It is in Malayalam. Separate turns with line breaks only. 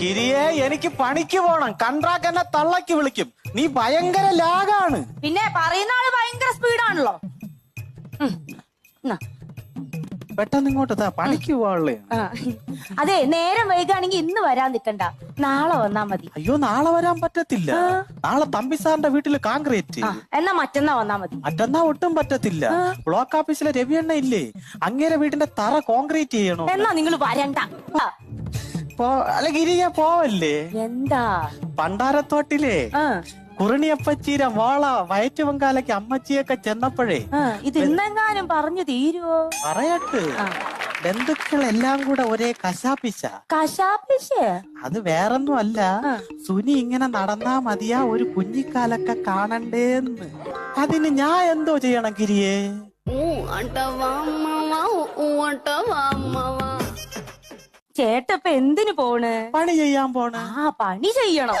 ഗിരിയെ എനിക്ക് പണിക്ക് പോണം. കൺട്രാക്ട് എന്നെ തള്ളക്ക് വിളിക്കും. നീ ഭയങ്കര ലാഗാണ്.
പിന്നെ പറയുന്ന ആൾ ഭയങ്കര സ്പീഡാണല്ലോ. ഉം. എന്നാ.
പെട്ടെന്ന് ഇങ്ങോട്ട് താ പണിക്ക് പോവാളേ
ആ. അതെ നേരം വൈകാണെങ്കിൽ ഇന്ന് വരാൻ നിക്കണ്ട. നാളെ വന്നാ മതി.
അയ്യോ നാളെ വരാൻ പറ്റത്തില്ല. നാളെ തമ്പി സാറിന്റെ വീട്ടിൽ കോൺക്രീറ്റ്.
ആ എന്നാ മറ്റന്നാ വന്നാ മതി.
മറ്റന്നാ ഒട്ടും പറ്റത്തില്ല. ബ്ലോക്ക് ഓഫീസിലെ രവിയണ്ണ ഇല്ലേ? അങ്ങേരെ വീടിന്റെ തറ കോൺക്രീറ്റ് ചെയ്യണോ?
എന്നാ നിങ്ങൾ വരണ്ട. ആ.
അല്ല ഗിരിജ പോവല്ലേ?
എന്താ?
പണ്ടാരത്തോട്ടിലേ കുറിണിയപ്പച്ചീര വാള വയറ്റുപങ്കാലയ്ക്ക് അമ്മച്ചിയൊക്കെ ചെന്നപ്പോഴേ
ഇത് ഇന്നെങ്ങാനും പറഞ്ഞു തീരുവോ?
പറയട്ട്. ബന്ധുക്കളെല്ലാം കൂടെ ഒരേ കശാപ്പിശ.
കശാപ്പിശ?
അത് വേറൊന്നും അല്ല സുനി ഇങ്ങനെ നടന്നാ മതിയാ ഒരു കുഞ്ഞിക്കാലൊക്കെ കാണണ്ടേന്ന്. അതിന് ഞാൻ എന്തോ ചെയ്യണം ഗിരിയേ?
ഓ അണ്ടവാ ഓ.
ചേട്ടപ്പ എന്തിനു പോണ്?
പണി ചെയ്യാൻ പോണ.
ആ പണി ചെയ്യണം.